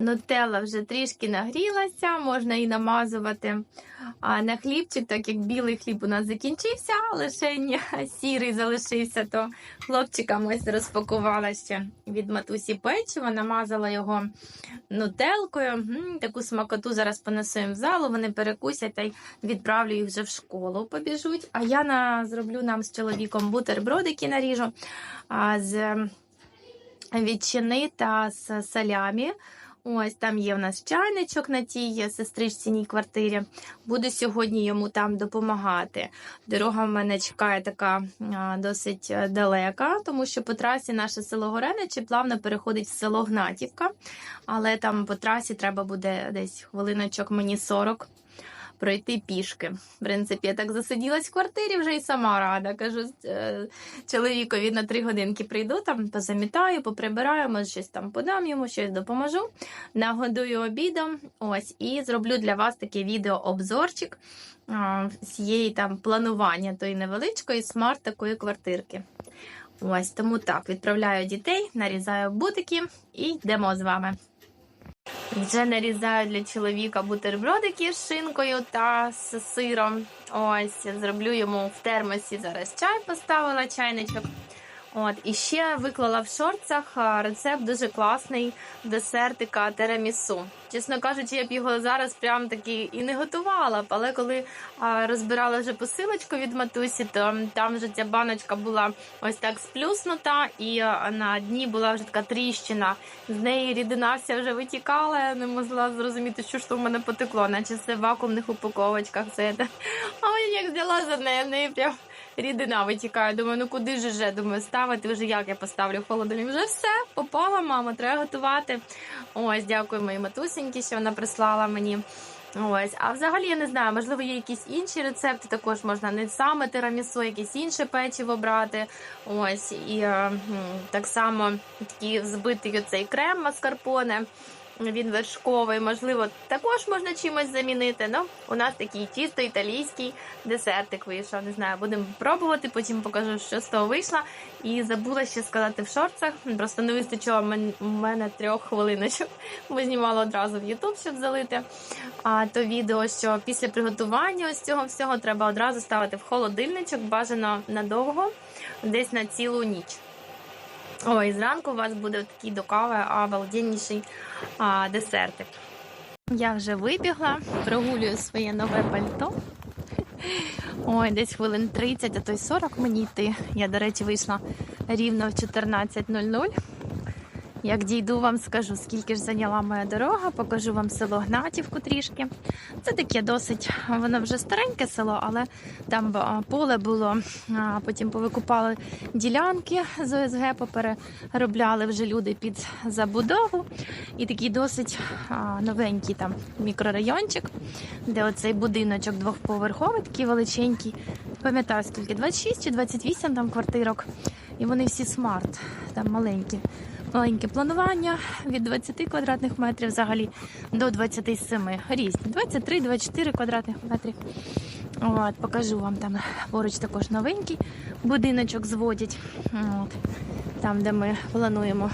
Нутелла вже трішки нагрілася, можна і намазувати а на хлібчик, так як білий хліб у нас закінчився, лише сірий залишився, то хлопчикам ось розпакувала ще від матусі печиво, намазала його нутелкою. Таку смакоту зараз понесу їм в залу, вони перекусять та й відправлю їх вже в школу, побіжуть. А я на, зроблю нам з чоловіком бутербродики наріжу а, з ветчини та з салямі. Ось там є в нас чайничок на тій сестричціній квартирі. Буду сьогодні йому там допомагати. Дорога в мене чекає така досить е, далека, тому що по трасі наше село Гореничі плавно переходить в село Гнатівка. Але там по трасі треба буде десь хвилиночок мені 40 пройти пішки. В принципі, я так засиділась в квартирі вже і сама рада. Кажу е, чоловікові на три годинки прийду, там позамітаю, поприбираю, може щось там подам йому, щось допоможу. Нагодую обідом. Ось, і зроблю для вас такий відео-обзорчик цієї там планування тої невеличкої смарт такої квартирки. Ось тому так, відправляю дітей, нарізаю бутики і йдемо з вами. Вже нарізаю для чоловіка бутербродики з шинкою та з сиром. Ось зроблю йому в термосі зараз чай, поставила чайничок. От і ще виклала в шорцах рецепт дуже класний десертика теремісу. Чесно кажучи, я б його зараз прям таки і не готувала. Але коли розбирала вже посилочку від матусі, то там вже ця баночка була ось так сплюснута, і на дні була вже така тріщина. З неї рідина вся вже витікала. Я не могла зрозуміти, що ж то в мене потекло, наче це в вакуумних упаковочках. Це. А я як взяла за неї, в неї прям рідина витікає. Думаю, ну куди ж вже думаю, ставити вже як я поставлю в холодильник. Вже все, попала, мама, треба готувати. Ось, дякую моїй матусіньки, що вона прислала мені. Ось, а взагалі я не знаю, можливо, є якісь інші рецепти. Також можна не саме тирамісу, якесь інше печиво брати. Ось і е, так само такий збитий оцей крем маскарпоне. Він вершковий, можливо, також можна чимось замінити. Ну, у нас такий чисто італійський десертик вийшов. Не знаю, будемо пробувати, потім покажу, що з того вийшло. І забула ще сказати в шорцах. Просто не вистачило мене трьох хвилиночок. Бо знімала одразу в YouTube, щоб залити. А то відео, що після приготування ось цього всього треба одразу ставити в холодильничок, бажано надовго, десь на цілу ніч. Ой, зранку у вас буде такий до кави обалденніший а, десертик. Я вже вибігла, прогулюю своє нове пальто. Ой, десь хвилин 30, а то й 40 мені йти. Я, до речі, вийшла рівно в 14.00. Як дійду, вам скажу, скільки ж зайняла моя дорога, покажу вам село Гнатівку трішки. Це таке досить, воно вже стареньке село, але там поле було, потім повикупали ділянки з ОСГ, попереробляли вже люди під забудову. І такий досить новенький там мікрорайончик, де оцей будиночок двохповерховий, такий величенький. Пам'ятаю, скільки 26 чи 28 там квартирок. І вони всі смарт, там маленькі. Маленьке планування від 20 квадратних метрів взагалі до 27 різні. 23-24 квадратних метрів. От, покажу вам там поруч також новенький будиночок зводять. От, там, де ми плануємо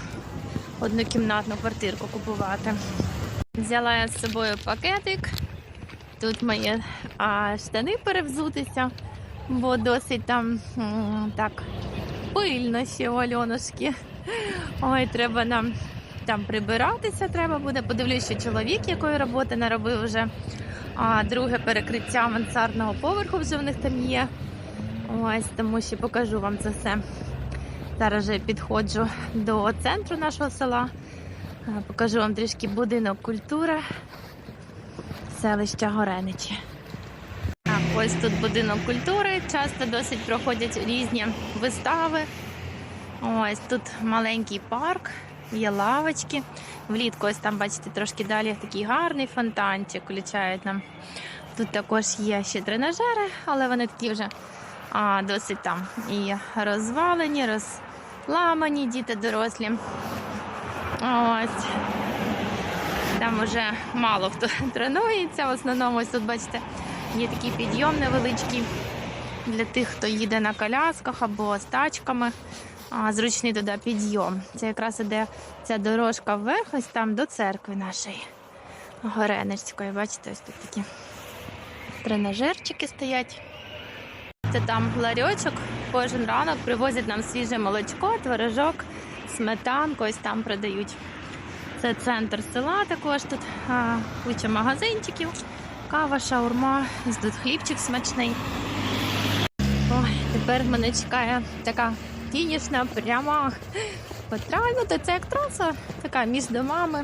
однокімнатну квартирку купувати. Взяла я з собою пакетик. Тут мої а, штани перевзутися, бо досить там так пильно ще у Альонушки. Ой, треба нам там прибиратися, треба буде. Подивлюсь, що чоловік якої роботи наробив вже. А друге перекриття мансардного поверху вже в них там є. Ось, тому що покажу вам це все. Зараз вже підходжу до центру нашого села. Покажу вам трішки будинок культури селища Гореничі. Так, ось тут будинок культури. Часто досить проходять різні вистави. Ось тут маленький парк, є лавочки. Влітку ось там, бачите, трошки далі такий гарний фонтанчик включають нам. Тут також є ще тренажери, але вони такі вже а, досить там і розвалені, розламані діти дорослі. Ось. Там вже мало хто тренується. В основному ось тут, бачите, є такий підйом невеличкий для тих, хто їде на колясках або з тачками. Зручний туди підйом. Це якраз іде ця дорожка вверх, ось там до церкви нашої Горенецької. Бачите, ось тут такі тренажерчики стоять. Це там ларьочок. Кожен ранок привозять нам свіже молочко, творожок, сметанку, ось там продають. Це центр села також тут а, куча магазинчиків, кава, шаурма, ось тут хлібчик смачний. Ой, тепер мене чекає така фінішна пряма. Ну, то це як траса, така між домами,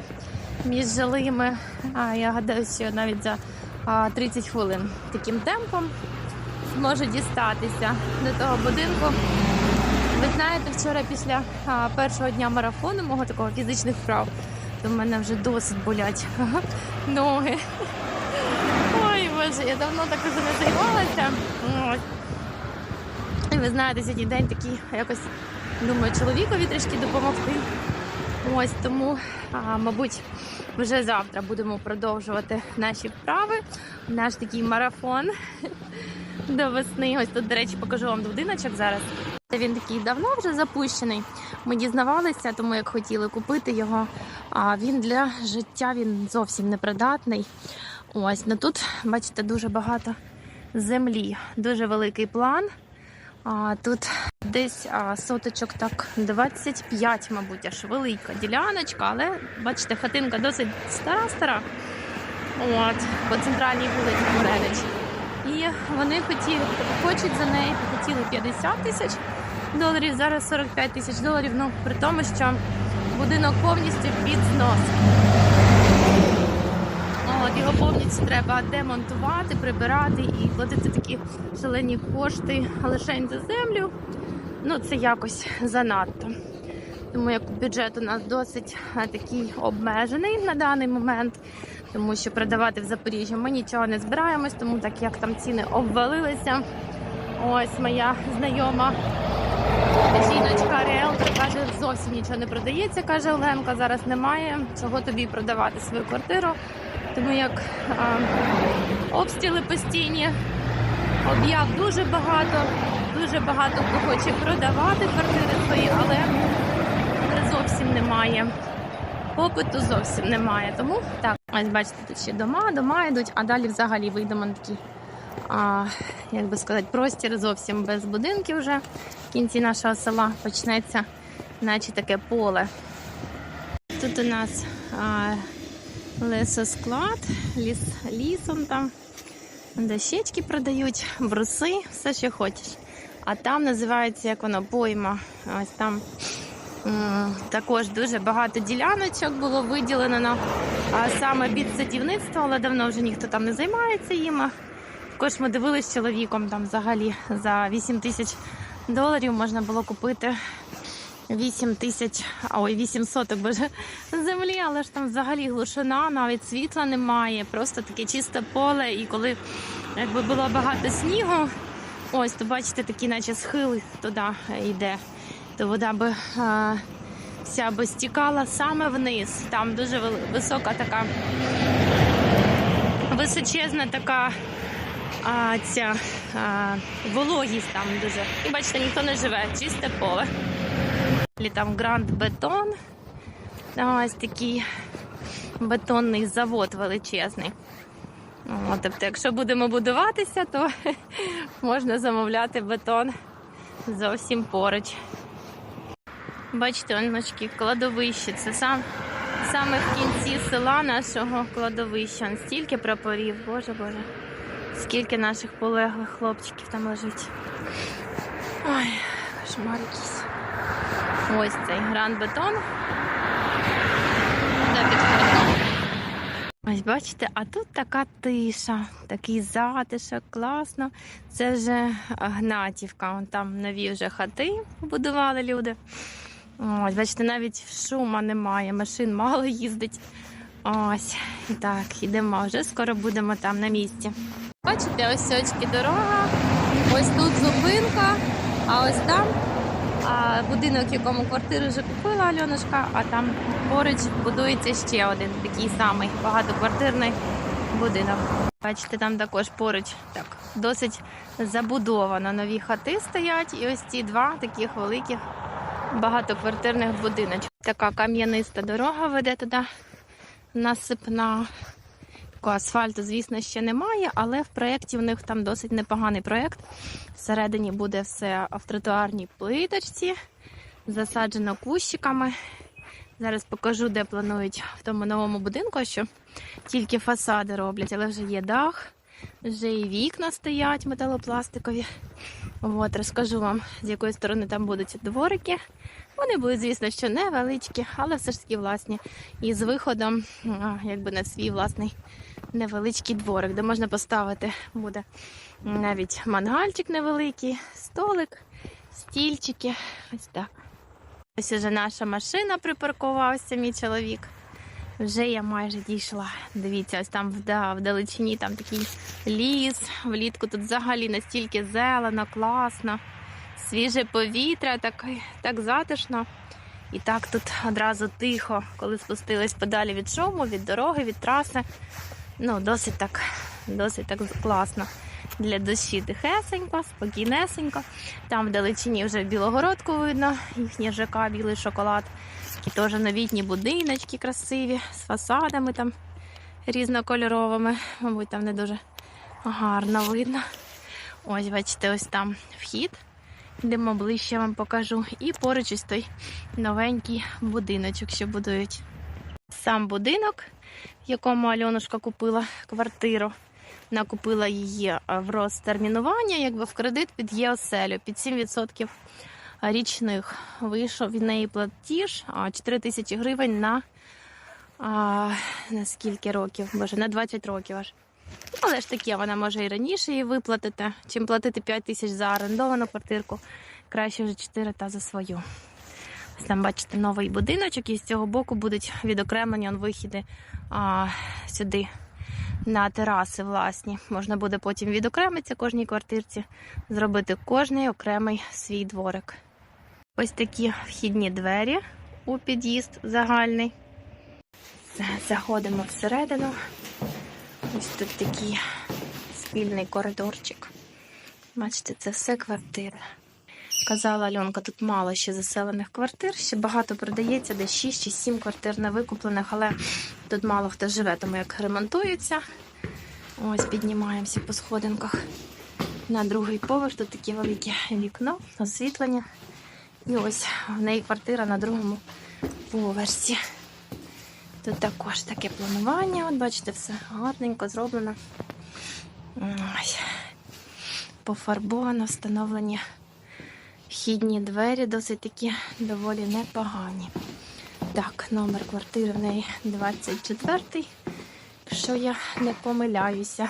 між жилими. А я гадаю, що навіть за 30 хвилин таким темпом зможу дістатися до того будинку. Ви знаєте, вчора після першого дня марафону мого такого фізичних вправ, то в мене вже досить болять ноги. Ой, боже, я давно так уже не займалася. Ви знаєте, сьогодні день такий якось думаю, чоловікові трішки допомогти. Ось тому, а, мабуть, вже завтра будемо продовжувати наші вправи, наш такий марафон до весни. Ось тут, до речі, покажу вам будиночок зараз. Він такий давно вже запущений. Ми дізнавалися, тому як хотіли купити його. А він для життя він зовсім непридатний. Ось ну тут, бачите, дуже багато землі, дуже великий план. А, тут десь а, соточок так 25, мабуть, аж велика діляночка, але бачите, хатинка досить стара-стара. От, по центральній вулиці Моренич. І вони хотіли, хочуть за неї, хотіли 50 тисяч доларів, зараз 45 тисяч доларів. Ну, при тому, що будинок повністю під знос. Його повністю треба демонтувати, прибирати і платити такі шалені кошти лише за землю. Ну, це якось занадто. Тому як бюджет у нас досить такий обмежений на даний момент, тому що продавати в Запоріжжі ми нічого не збираємось, тому так як там ціни обвалилися. Ось моя знайома жіночка Реалтор каже, зовсім нічого не продається, каже Оленка, зараз немає. Чого тобі продавати свою квартиру? Тому як а, обстріли постійні, об'яв дуже багато, дуже багато хто хоче продавати квартири свої, але зовсім немає. Попиту зовсім немає. Тому так, ось бачите, тут ще дома, дома йдуть, а далі взагалі вийдемо на такий, а, як би сказати, простір зовсім без будинків вже. В кінці нашого села почнеться, наче таке поле. Тут у нас а, лесосклад, ліс, лісом там, дощечки продають, бруси, все, що хочеш. А там називається як воно пойма. Ось там також дуже багато діляночок було виділено а, саме під садівництво, але давно вже ніхто там не займається їм. Також ми дивилися чоловіком там взагалі за 8 тисяч доларів можна було купити 8 тисяч, ой, 8 соток боже, землі, але ж там взагалі глушина, навіть світла немає, просто таке чисте поле. І коли якби було багато снігу, ось то бачите, такі, наче схили туди йде, то вода би а, вся би стікала саме вниз. Там дуже висока така височезна така. А ця а, вологість там дуже. І бачите, ніхто не живе, чисте поле. Там Гранд Бетон. Ось такий бетонний завод величезний. О, тобто, якщо будемо будуватися, то можна замовляти бетон зовсім поруч. Бачите, оночки, кладовище. Це сам, саме в кінці села нашого кладовища. Стільки прапорів, боже боже. Скільки наших полеглих хлопчиків там лежить. Ой, кошмар якийсь. Ось цей гранд бетон. Ось бачите, а тут така тиша, такий затишок, класно. Це вже Гнатівка. Вон там нові вже хати будували люди. Ось, бачите, навіть шума немає, машин мало їздить. Ось, і так, йдемо вже, скоро будемо там на місці. Бачите, ось очки дорога, ось тут зупинка, а ось там будинок, якому квартиру вже купила Альонушка, а там поруч будується ще один такий самий багатоквартирний будинок. Бачите, там також поруч так досить забудовано. Нові хати стоять, і ось ці два таких великих багатоквартирних будиночків. Така кам'яниста дорога веде туди насипна. Такого асфальту, звісно, ще немає, але в проєкті в них там досить непоганий проєкт. Всередині буде все в тротуарній плиточці, засаджено кущиками. Зараз покажу, де планують в тому новому будинку, що тільки фасади роблять, але вже є дах, вже і вікна стоять металопластикові. От, розкажу вам, з якої сторони там будуть дворики. Вони будуть, звісно, що невеличкі, але все ж таки власні. І з виходом, якби на свій власний невеличкий дворик, де можна поставити буде навіть мангальчик невеликий, столик, стільчики. Ось так. Ось уже наша машина припаркувався, мій чоловік. Вже я майже дійшла. Дивіться, ось там вда, вдалечині там такий ліс. Влітку тут взагалі настільки зелено, класно, свіже повітря, так, так затишно. І так тут одразу тихо, коли спустились подалі від шуму, від дороги, від траси. Ну, досить так, досить так класно. Для душі тихесенько, спокійнесенько. Там вдалечині вже Білогородку видно, їхнє ЖК, білий шоколад. Такі теж новітні будиночки красиві, з фасадами там різнокольоровими. Мабуть, там не дуже гарно видно. Ось, бачите, ось там вхід. Йдемо ближче вам покажу. І поруч ось той новенький будиночок, що будують. Сам будинок, в якому Альонушка купила квартиру. Вона купила її е, в розтермінування, якби в кредит під ЄОСЕЛю, під 7% річних. Вийшов від неї платіж 4 тисячі гривень на, на скільки років? Боже, на 20 років аж. Але ж таке, вона може і раніше її виплатити, чим платити 5 тисяч за орендовану квартирку. Краще вже 4 та за свою. Ось там бачите новий будиночок, і з цього боку будуть відокремлені он, вихіди а, сюди на тераси власні. Можна буде потім відокремитися кожній квартирці, зробити кожний окремий свій дворик. Ось такі вхідні двері у під'їзд загальний. Заходимо всередину. Ось тут такий спільний коридорчик. Бачите, це все квартири. Казала Альонка, тут мало ще заселених квартир, ще багато продається, десь 6 чи 7 квартир не викуплених, але тут мало хто живе, тому як ремонтуються. Ось піднімаємося по сходинках на другий поверх. Тут таке велике вікно, освітлення. І ось в неї квартира на другому поверсі. Тут також таке планування. От бачите, все гарненько зроблено. Ось. Пофарбовано, встановлені вхідні двері, досить такі доволі непогані. Так, номер квартири в неї 24 якщо я не помиляюся.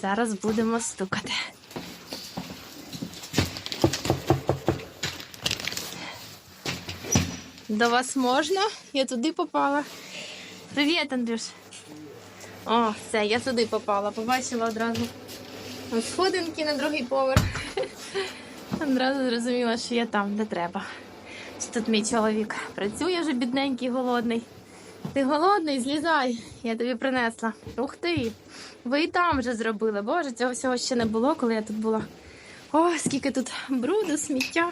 Зараз будемо стукати. До вас можна? Я туди попала. Привіт, Андрюш. О, все, я туди попала. Побачила одразу сходинки на другий поверх. Одразу зрозуміла, що я там, де треба. Тут мій чоловік працює вже бідненький, голодний. Ти голодний, злізай, я тобі принесла. Ух ти! Ви і там вже зробили. Боже, цього всього ще не було, коли я тут була. О, скільки тут бруду, сміття.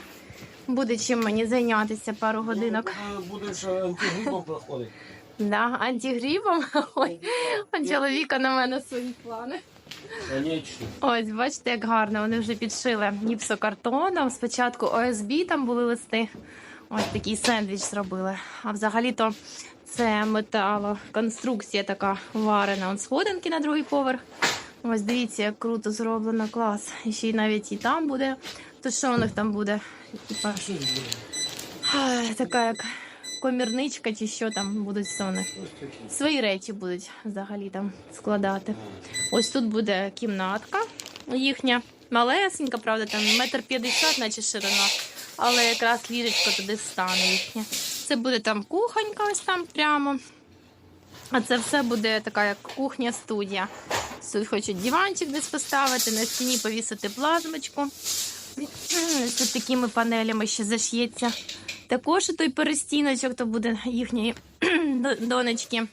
Буде чим мені зайнятися пару годинок. Будеш антигрибом проходити. Да, антигрібом. Ой, у чоловіка на мене свої плани. Конечно. Ось, бачите, як гарно. Вони вже підшили гіпсокартоном. Спочатку ОСБ там були листи. Ось такий сендвіч зробили. А взагалі-то це металоконструкція така варена. Он сходинки на другий поверх. Ось дивіться, як круто зроблено, клас. І ще й навіть і там буде. То що у них там буде? Така як комірничка, чи що там будуть такі. Свої речі будуть взагалі там складати. Ось тут буде кімнатка їхня. Малесенька, правда, там метр п'ятдесят, наче ширина, але якраз ліжечко туди стане їхнє. Це буде там кухонька, ось там прямо. А це все буде така як кухня-студія. Тут хочуть диванчик десь поставити, на стіні повісити плазмочку. Ось такими панелями ще заш'ється. Також той перестіночок, то буде їхньої до- донечки.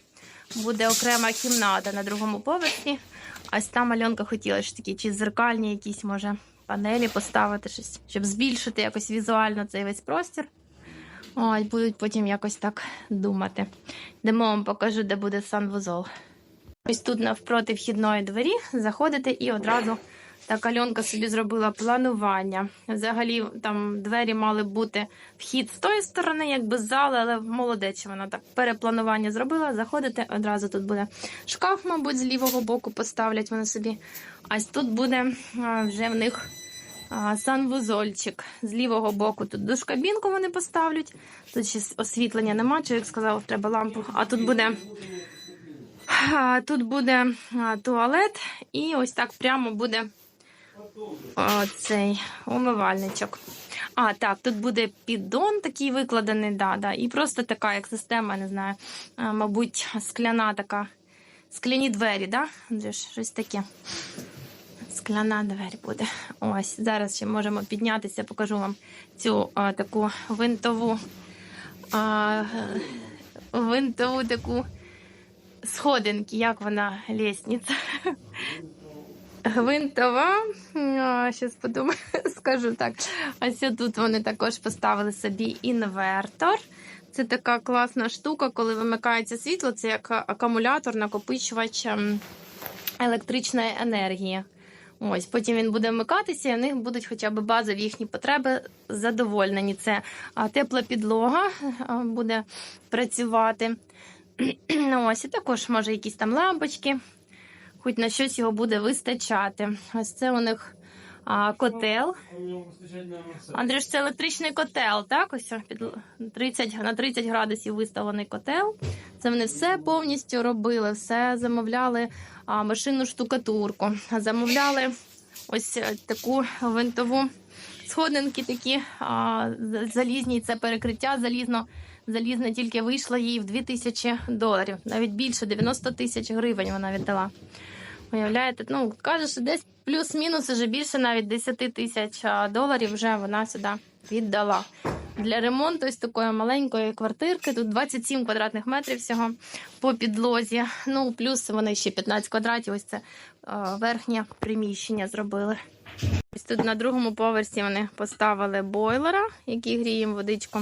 Буде окрема кімната на другому поверсі. Ось там Альонка хотіла ж такі чи зеркальні якісь, може, панелі поставити щось, щоб збільшити якось візуально цей весь простір. Ось будуть потім якось так думати. Йдемо вам покажу, де буде санвузол. Ось тут навпроти вхідної двері заходите і одразу так Альонка собі зробила планування. Взагалі там двері мали бути вхід з тої сторони, якби з зали, але молодець вона так перепланування зробила. Заходите, одразу тут буде шкаф, мабуть, з лівого боку поставлять вони собі. Ось тут буде вже в них санвузольчик. З лівого боку тут душкабінку вони поставлять. Тут ще освітлення нема, чоловік сказав, треба лампу. А тут буде. Тут буде туалет, і ось так прямо буде цей умивальничок. А, так, тут буде піддон такий викладений, да, да, і просто така, як система, не знаю, мабуть, скляна така, скляні двері, да? Андрюш, щось таке. Скляна двері буде. Ось, зараз ще можемо піднятися, покажу вам цю а, таку винтову, а, винтову таку сходинки, як вона лестниця. Гвинтова. Зараз подумаю, скажу так. Ось тут вони також поставили собі інвертор. Це така класна штука, коли вимикається світло, це як акумулятор, накопичувач ем, електричної енергії. Ось, потім він буде вмикатися, і в них будуть хоча б базові їхні потреби задовольнені. Це тепла підлога буде працювати. Ось, і також може якісь там лампочки, хоч на щось його буде вистачати. Ось це у них а, котел. Андрюш, це електричний котел, так? Ось під 30, на 30 градусів виставлений котел. Це вони все повністю робили, все замовляли а, машинну штукатурку, замовляли ось е, таку винтову сходинки, такі а, залізні, це перекриття залізно. Залізне тільки вийшло їй в 2000 доларів, навіть більше 90 тисяч гривень вона віддала. Уявляєте, ну каже, що десь плюс-мінус вже більше навіть 10 тисяч доларів вже вона сюди віддала. Для ремонту ось такої маленької квартирки. Тут 27 квадратних метрів всього по підлозі. Ну, плюс вони ще 15 квадратів. Ось це верхнє приміщення зробили. Ось тут на другому поверсі вони поставили бойлера, який гріє водичку.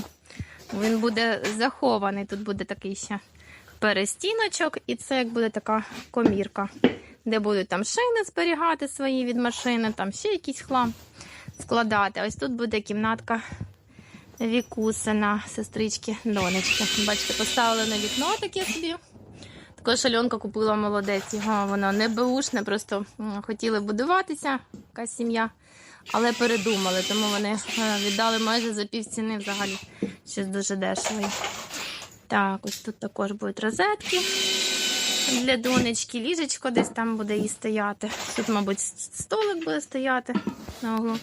Він буде захований. Тут буде такий ще перестіночок, і це як буде така комірка, де будуть там шини зберігати свої від машини, там ще якийсь хлам складати. Ось тут буде кімнатка Вікусина, сестрички, донечки. Бачите, поставили на вікно таке собі. Також Альонка купила молодець. Його воно не беушне, просто хотіли будуватися, якась сім'я, але передумали, тому вони е, віддали майже за півціни взагалі. Щось дуже дешевий. Так, ось тут також будуть розетки для донечки, ліжечко десь там буде їй стояти. Тут, мабуть, столик буде стояти на углу.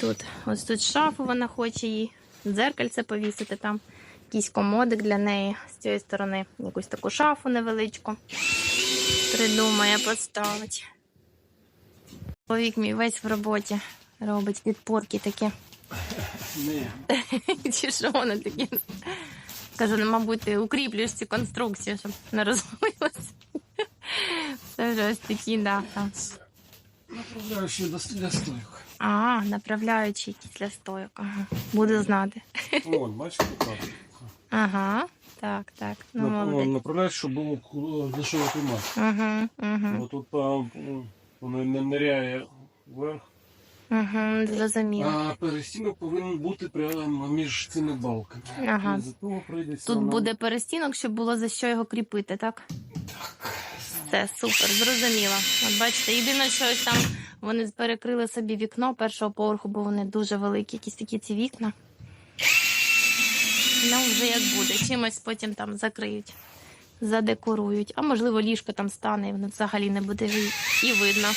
Тут, ось тут шафу вона хоче їй, дзеркальце повісити там, якийсь комодик для неї з цієї сторони, якусь таку шафу невеличку. Придумає поставити. Чоловік мій весь в роботі робить підпорки такі. Чи що вони такі? Кажу, ну, мабуть, ти укріплюєш ці конструкції, щоб не розвалилося. Це вже ось такі, да, там. Направляючи до для стойок. А, направляючи якісь для стойок. Ага. Буду знати. Вон, бачите, так. Ага, так, так. Ну, молодець. Направляють, щоб було ку- дешево тримати. Угу, угу, тут там м, воно не ниряє вверх. Угу, зрозуміло. А перестінок повинен бути прямо між цими балками. Ага. І за того прийдеться Тут нам- буде перестінок, щоб було за що його кріпити, так? Все, супер, зрозуміло. От бачите, єдине, що ось там вони перекрили собі вікно першого поверху, бо вони дуже великі, якісь такі ці вікна. Ну, вже як буде. Чимось потім там закриють, задекорують. А можливо, ліжко там стане, і воно взагалі не буде і видно.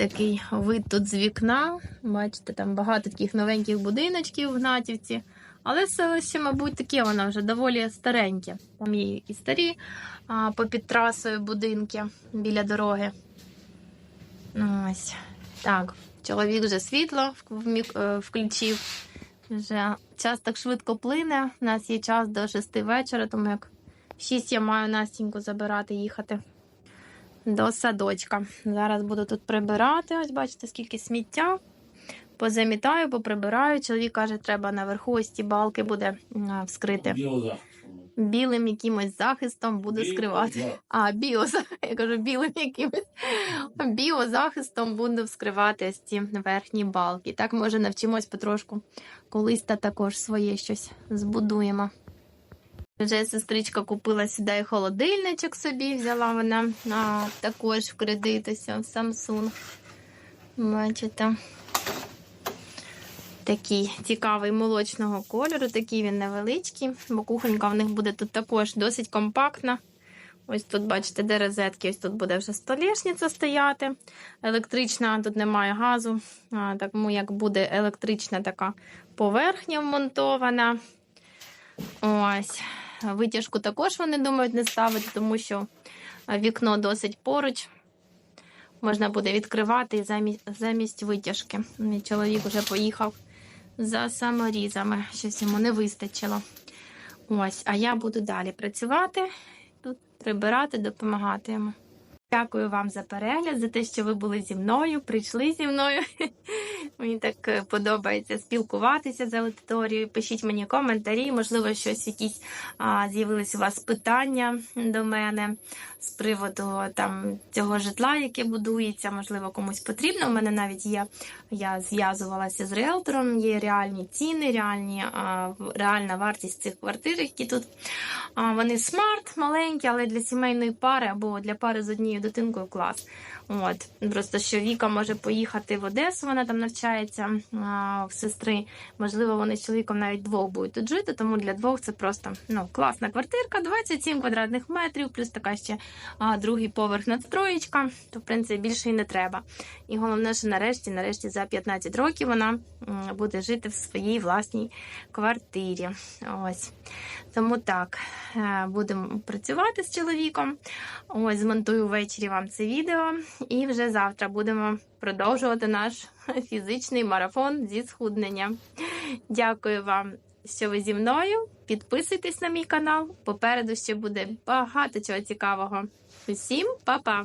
Такий вид тут з вікна. Бачите, там багато таких новеньких будиночків в Гнатівці. Але селище, мабуть, таке воно вже доволі стареньке. Там є і старі а, попід трасою будинки біля дороги. Ну, Ось. Так, чоловік вже світло е, включив. Вже час так швидко плине. У нас є час до 6 вечора, тому як в 6 я маю Настіньку забирати, їхати до садочка. Зараз буду тут прибирати. Ось бачите, скільки сміття позамітаю, поприбираю. Чоловік каже, треба наверху ось ті балки буде вскрити. Білим якимось захистом буду скривати. А, біоза, я кажу, білим якимось біозахистом буду вскривати ось ці верхні балки. Так, може, навчимось потрошку. Колись та також своє щось збудуємо. Вже сестричка купила сюди і холодильничок собі, взяла вона а, також в кредит ось в Samsung. Бачите. Такий цікавий молочного кольору, такий він невеличкий, бо кухонька в них буде тут також досить компактна. Ось тут, бачите, де розетки, ось тут буде вже столішниця стояти. Електрична, тут немає газу, а, тому як буде електрична така поверхня вмонтована. Ось. Витяжку також вони думають не ставити, тому що вікно досить поруч. Можна буде відкривати замість, замість витяжки. Мій чоловік вже поїхав за саморізами. Щось йому не вистачило. Ось, а я буду далі працювати, тут прибирати, допомагати йому. Дякую вам за перегляд, за те, що ви були зі мною, прийшли зі мною. Мені так е, подобається спілкуватися з аудиторією. Пишіть мені коментарі, можливо, щось якісь з'явились у вас питання до мене з приводу там цього житла, яке будується, можливо, комусь потрібно. У мене навіть є. Я зв'язувалася з риелтором, є реальні ціни, реальні, реальна вартість цих квартир, які тут. Вони смарт, маленькі, але для сімейної пари або для пари з однією дитинкою клас. От просто що Віка може поїхати в Одесу, вона там навчається а, в сестри. Можливо, вони з чоловіком навіть двох будуть тут жити, тому для двох це просто ну класна квартирка, 27 квадратних метрів, плюс така ще а, другий поверх надстроєчка. То в принципі більше і не треба. І головне, що нарешті, нарешті, за 15 років вона буде жити в своїй власній квартирі. Ось тому так е, будемо працювати з чоловіком. Ось змонтую ввечері вам це відео, і вже завтра будемо продовжувати наш фізичний марафон зі схуднення. Дякую вам, що ви зі мною. Підписуйтесь на мій канал. Попереду ще буде багато чого цікавого. Усім па-па!